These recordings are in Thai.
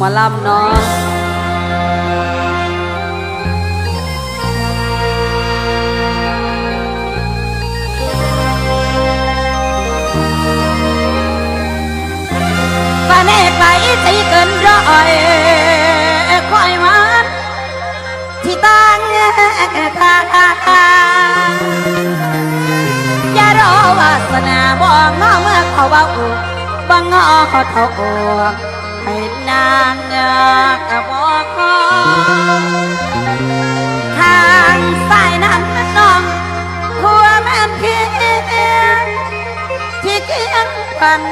มอลำเนาะฟ้าแน่ไปตีเกินร้อยคอยมันที่ตั้งทางอย่ารอวาสนาบ่งอเมื่อเขาเบาบังงอเขาเท่าอว นางเงากระบอกคอทางสายนั้นมันน้องหัวแม่นเพียงที่เกียงปัน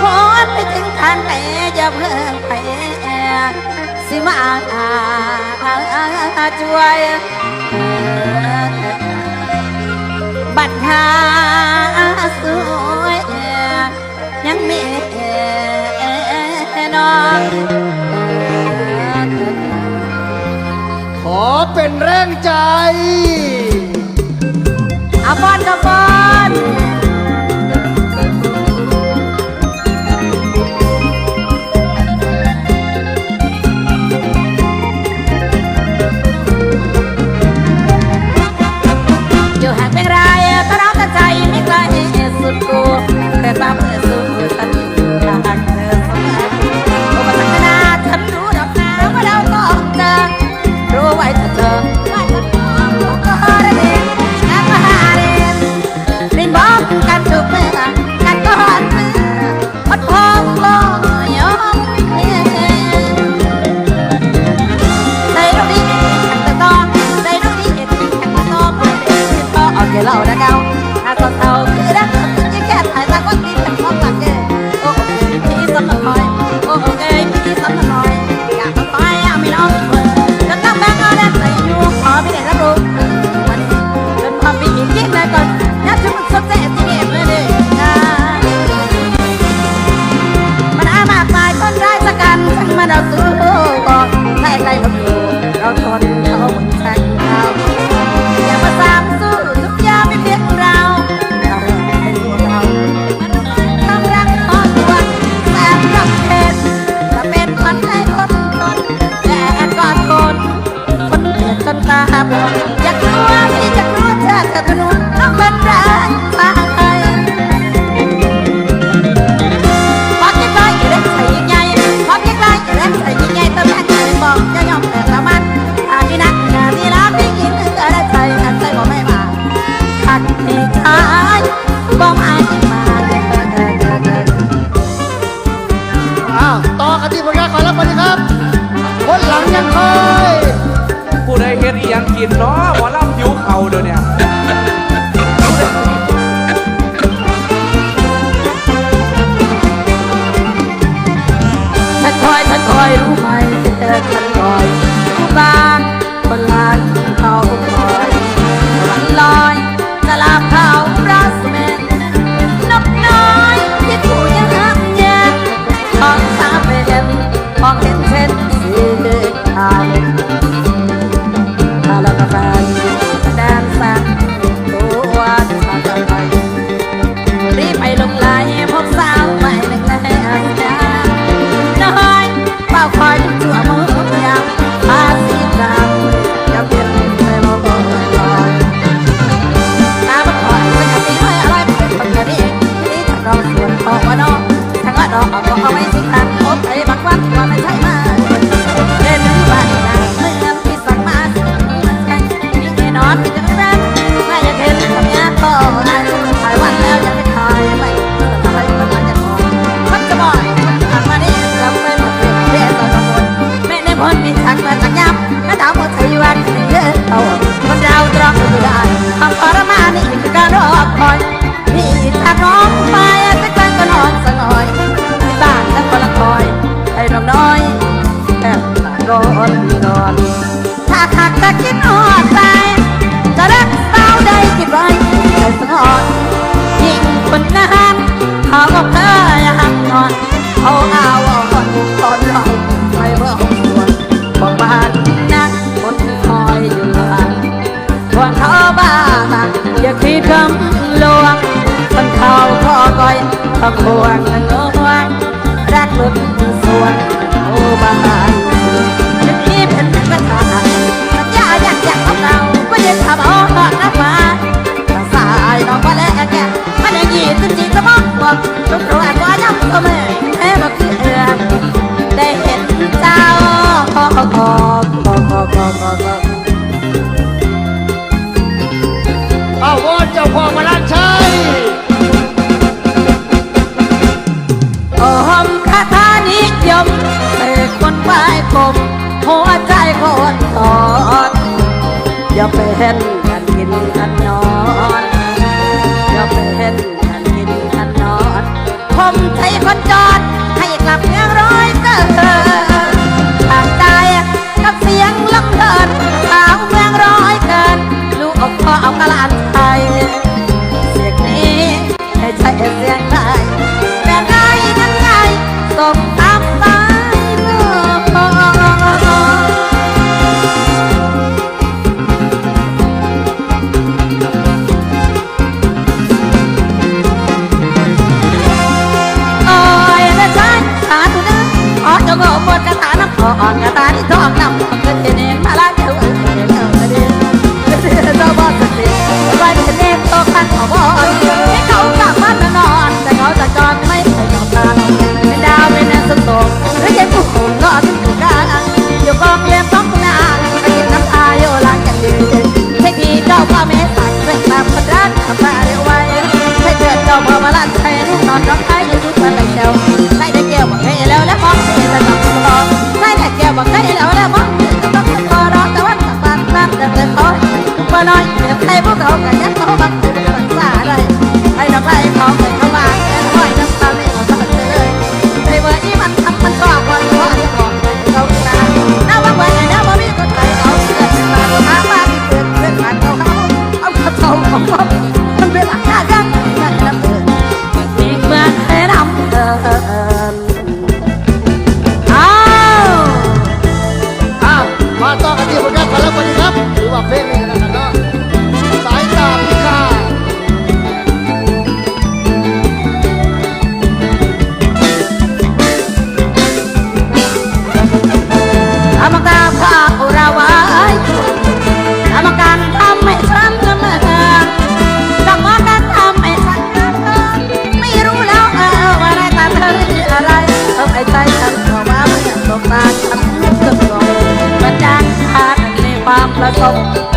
พอไปถึงทางไหนอย่เพิ่งไปสิมาช่วย บัดหาสวยยังมีน้องขอเป็นแรงใจอาบอนกับบอน 啊啊 Oh, I'm an ยมเปิดคนไอยผมหัวใจคนตอนอย่าเป็นกันกินกันนอนอย่าเป็นกันกินกันนอนผมใจคนจอดให้กลับเมืองร้อยเตอทางใจกับเสียงลำเดินาเมืองร้อยกินลูกออกคอเอากระลานไทยเสียงนี้ให้ใช่เสียง บ่น้อยเดี๋ยวใครพวกเขากันยัดเขาบังคับสาเลยไอ้ดอกไม้ของ place off.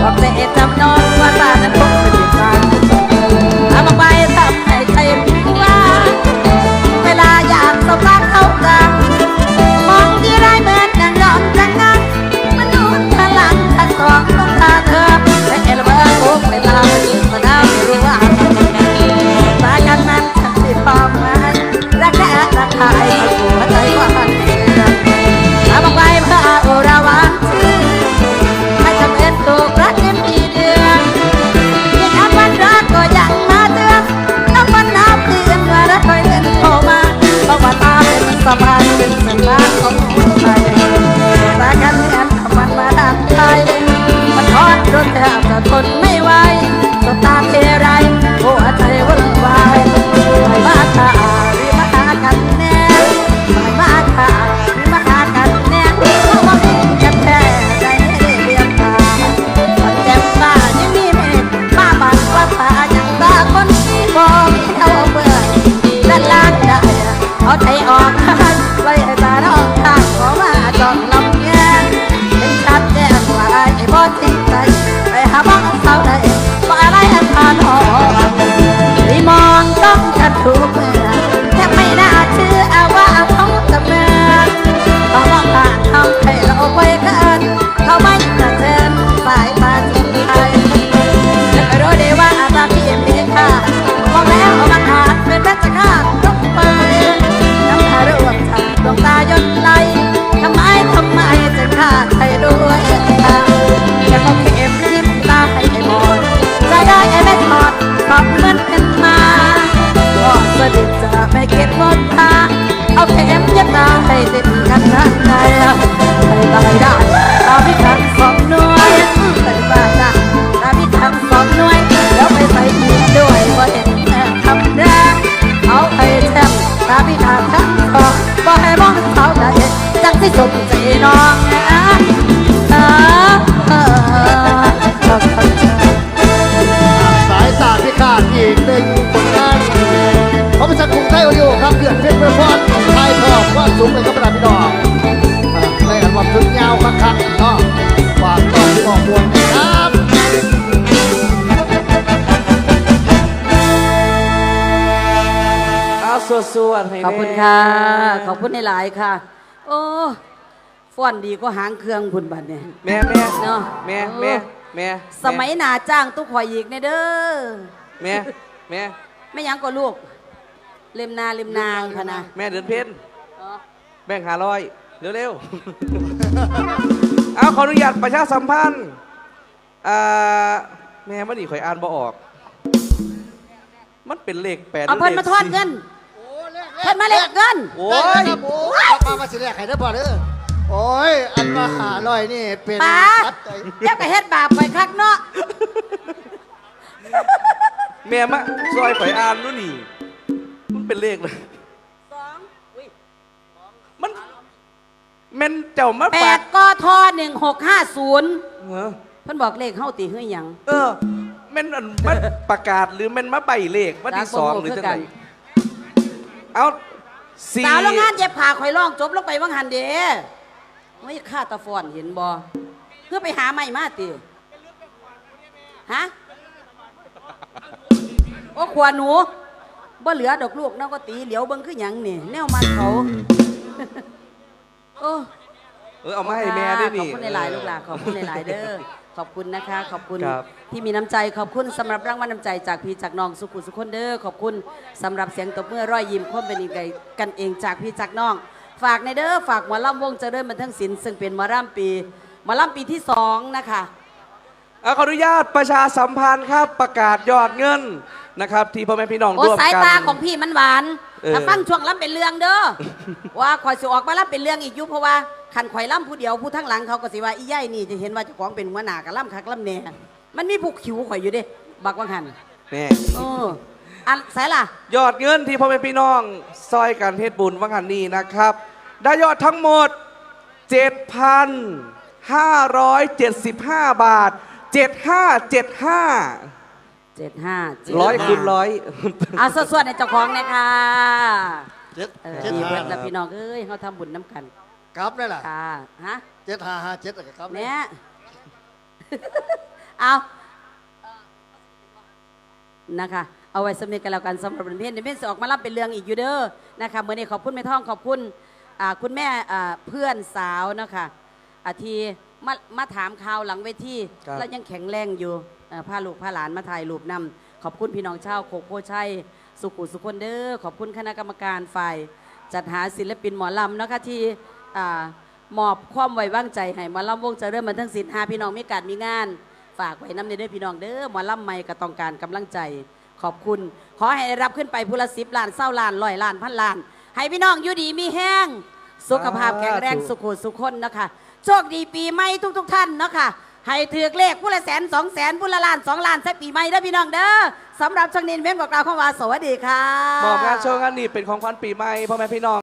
เอาใจออกกันไว้ตาน้องทางขอมาจอดลำแยงเป็นชัดแจ้งว่าไอ้บ่ทิ้งใจไปหาบ้เขาได้บ่อรอันานหอรีมองต้องจะถูกแต่ไม่น่าเชื่อว่าเขาจะมาต้องมองผ่านทำให้เราไว้กันเขาไม่กะเทินสายตาจริงใจรู้ได้ว่าตาพี่มีค่ามองแล้ว จะไม่คิดมดตาเอาแถมยัดมาให้เต็มกันทันใดไปไปได้ มาาฝากตอนข้อมูลนะบอาสวดๆแน่ขอบคุณค่ะ ขอบคุณในหลายค่ะ โอ้ฟ้อนดีก็หางเครื่องคุณบัตรเนี่ย แม่แม่เนาะ แม่แม่แม่สมัยหนาจ้างตุ๊กหอยอีกเนเด้อแม่แม่แม่ยังก็ลูกเล็มนาเล็มนางพะนะแม่เดินเพ็นแบ่งหาร้อย เร็วๆ เอาขออนุญาตประชาสัมพันธ์อ่าแม่มันนี่ข่อยอ่านบ่ออก มันเป็นเลขแปดเอาเพิ่นมาทอนเงินโอ้แลกเพิ่นมาเล็กเงินโอ้ได้ยครับโอ้ยมามาสิแลกให้ได้อบ่เด้อโอ้ย อันมาหาลอยนี่เป็นป้าปัจจัยเจ้าก็เฮ็ดบาปไปคักเนาะแม่มาซอยข่อยอ่านนู่นนี่ มันเป็นเลขเลย สองอุ้ย มัน แม่นเจ้ามาแปฝาดกกทหนึ่งหกห้าศูนย์เออเพิ่นบอกเลขเฮาตีเฮือหยังเออแม่นอันมันประกาศหรือแม่นมาใบเลขวันที่จากสองบ่หรือคือจังกัไงนเอาสี่สาวโรงงานเย็บผ้าข่อยร้องจบลงไปว่างหันเด้ไม่ฆ่าตาฟอนเห็นบ่เพื่อไปหาใหม่มาติฮะโอ้ขวาหนูบ่เหลือดอกลูกเนาะก็ตีเหลียวเบิ่งคือหยังนี่แนวมันเขา โอ้เออเอามาให้แม่ด้วยขอนี่บคุณหลายๆลูกหลานขอบคุณหลายๆเด้อขอบคุณนะคะ ขอบคุณครับที่มีน้ำใจขอบคุณสำหรับรางวัลน้ำใจจากพี่จากน้องสุขุสุขคนเด้อขอบคุณสำหรับเสียงตบมือร้อยยิ้มคมเป็นอีกกันเองจากพี่จากน้อง ฝากในเด้อฝากหมอลำวงเจริญบันเทิงศิลป์ซึ่งเป็นหมอลำปีหมอลำปีที่สองนะคะเอาขออนุญาตประชาสัมพันธ์ครับประกาศยอดเงินนะครับ ที่พ่อแม่พี่น้องโอ้ร่วมสายกันตาของพี่มันหวาน เออ ถ้าฟังช่วงลำเป็นเรื่องเด้อ ว่าข่อยสิออกมาลำเป็นเรื่องอีกอยุเพราะว่าขันข่อยลำผู้เดียวผู้ทั้งหลังเขาก็สิว่าอีย่ายนี่จะเห็นว่าเจ้าของเป็นหัวหน้ากับลำคักลำแหน่มันมีผูกขิวข่อยอยู่เด้ บักวังหันแน่โอ้อันสายล่ะ ยอดเงินที่พ่อแม่พี่น้องซอยการเทศบุญวังหันนี้นะครับ ได้ยอดทั้งหมด 7,575 บาท 7575 เจ็ดห้าร้อยคูณร้อยเอาสวดๆในเจ้าของนะคะเจ็ดเออเจ็ดดีห้าเบิดแล้วพี่น้องเอ้ยเขาทำบุญน้ำกันกลับได้ล่ะค่ะฮะเจ็ดห้าห้าเจ็ดกลับได้เนี่ยเอานะคะ เอาไว้สำเนียงกันแล้วกันสำหรับบทเพลงเดี๋ยวเพลงจะออกมารับเป็นเรื่องอีกอยู่เด้อนะคะเมื่อนี้ขอบคุณแม่ท่องขอบคุณอ่าคุณแม่อ่าเพื่อนสาวนะคะอาทีมามาถามข่าวหลังเวทีครับ แล้วยังแข็งแรงอยู่ เอ่อพาลูกพาหลานมาถ่ายรูปนำขอบคุณพี่น้องชาวโคกโพชัยสุขุสุคนเด้อขอบคุณคณะกรรมการฝ่าย จัดหาศิลปินหมอลำนะคะที่อ่ามอบความไว้วางใจให้หมอลำวงเจะเริ่มมาทั้งสินหาพี่น้องมีการมีงาน ฝากไว้น้ำในเด้อพี่น้องเด้อหมอลำใหม่ก็ต้องการกำลังใจ ขอบคุณ ขอให้ได้รับขึ้นไปพูละสิบล้านเศร้าล้านร้อยล้านพันล้าน ให้พี่น้องอยู่ดีมีแห้ง สุขภาพแข็งแรงสุขุสุขคนนะคะโชคดีปีใหม่ทุก ๆ ท่านนะคะ ให้ถือเลขผู้ละแสนสองแสนผู้ละล้านสองล้านใช้ปีใหม่เด้อพี่น้องเด้อสำหรับช่วงนี้เว้นบอกเราวคำว่าสวัสดีค่ะ บอกงานโชว์งานนี้เป็นของขวัญปีใหม่พ่อแม่พี่น้อง